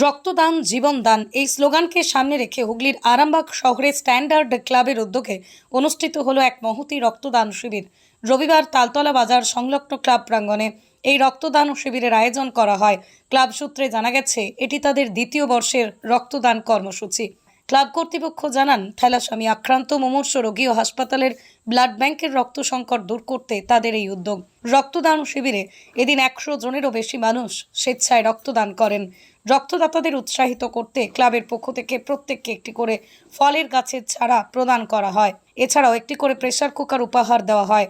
রক্তদান, জীবনদান এই স্লোগানকে সামনে রেখে হুগলির আরামবাগ শহরে স্ট্যান্ডার্ড ক্লাবের উদ্যোগে অনুষ্ঠিত হলো এক মহতি রক্তদান শিবির। রবিবার তালতলা বাজার সংলগ্ন ক্লাব প্রাঙ্গণে এই রক্তদান শিবিরের আয়োজন করা হয়। ক্লাব সূত্রে জানা গেছে, এটি তাদের দ্বিতীয় বর্ষের রক্তদান কর্মসূচি। ক্লাব কর্তৃপক্ষ জানান, থ্যালাসামি আক্রান্ত, মুমূর্ষ রোগী ও হাসপাতালের ব্লাড ব্যাংকের রক্ত সংকট দূর করতে তাদের এই উদ্যোগ। রক্তদান শিবিরে এদিন একশো জনেরও বেশি মানুষ স্বেচ্ছায় রক্তদান করেন। রক্তদাতাদের উৎসাহিত করতে ক্লাবের পক্ষ থেকে প্রত্যেককে একটি করে ফলের গাছের চারা প্রদান করা হয়। এছাড়াও একটি করে প্রেসার কুকার উপহার দেওয়া হয়।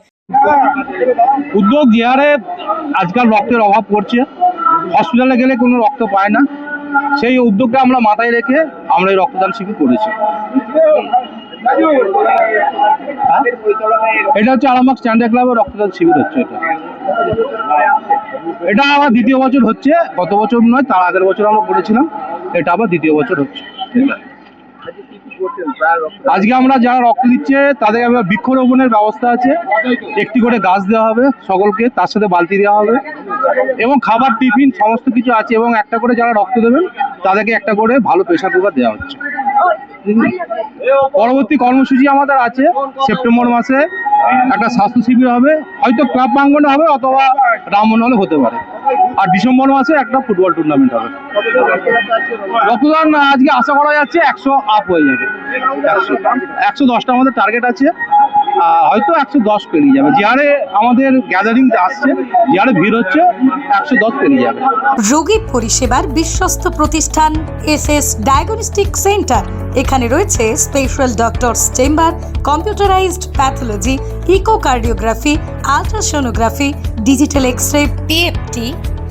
উদ্যোগ হারে আজকাল রক্তের অভাব পড়ছে। হসপিটালে গেলে কোনো রক্ত পায় না। সেই উদ্যোগটা আমরা মাথায় রেখে আমরা এই রক্তদান শিবির করেছি। হ্যাঁ? এটা হচ্ছে আরামবাগ স্ট্যান্ডার্ড ক্লাবের রক্তদান শিবির হচ্ছে এটা। এটা আমার দ্বিতীয় বছর হচ্ছে, গত বছর নয়, তার আগের বছর আমরা করেছিলাম এটা আবার দ্বিতীয় বছর হচ্ছে। আজকে আমরা যারা রক্ত দিচ্ছে, তাদের আবার বৃক্ষরোপণের ব্যবস্থা আছে, একটি করে গাছ দেওয়া হবে সকলকে, তার সাথে বালতি দেওয়া হবে, এবং খাবার, টিফিন, সমস্ত কিছু আছে, এবং একটা করে যারা রক্ত দেবেন, তাদেরকে একটা করে ভালো প্রেশার কুকার দেওয়া হচ্ছে। পরবর্তী কর্মসূচি আমাদের আছে, সেপ্টেম্বর মাসে একটা স্বাস্থ্য শিবির হবে, হয়তো ক্লাব প্রাঙ্গনে হবে অথবা রামমোহনে হতে পারে। আর ডিসেম্বর মাসে একটা ফুটবল টুর্নামেন্ট হবে। রক্তদান আজকে আশা করা যাচ্ছে একশো আপ হয়ে যাবে। একশো দশটা আমাদের টার্গেট আছে। হয়তো একশো দশ পেরিয়ে যাবে। যে আমাদের গ্যাদারিং আসছে যে ভিড় হচ্ছে, একশো দশ পেরিয়ে যাবে। রোগী পরিষেবার বিশ্বস্ত প্রতিষ্ঠান এস এস ডায়াগনস্টিক সেন্টার এখানে রয়েছে special doctors chamber computerised pathology echocardiography ultrasonography digital X ray PFT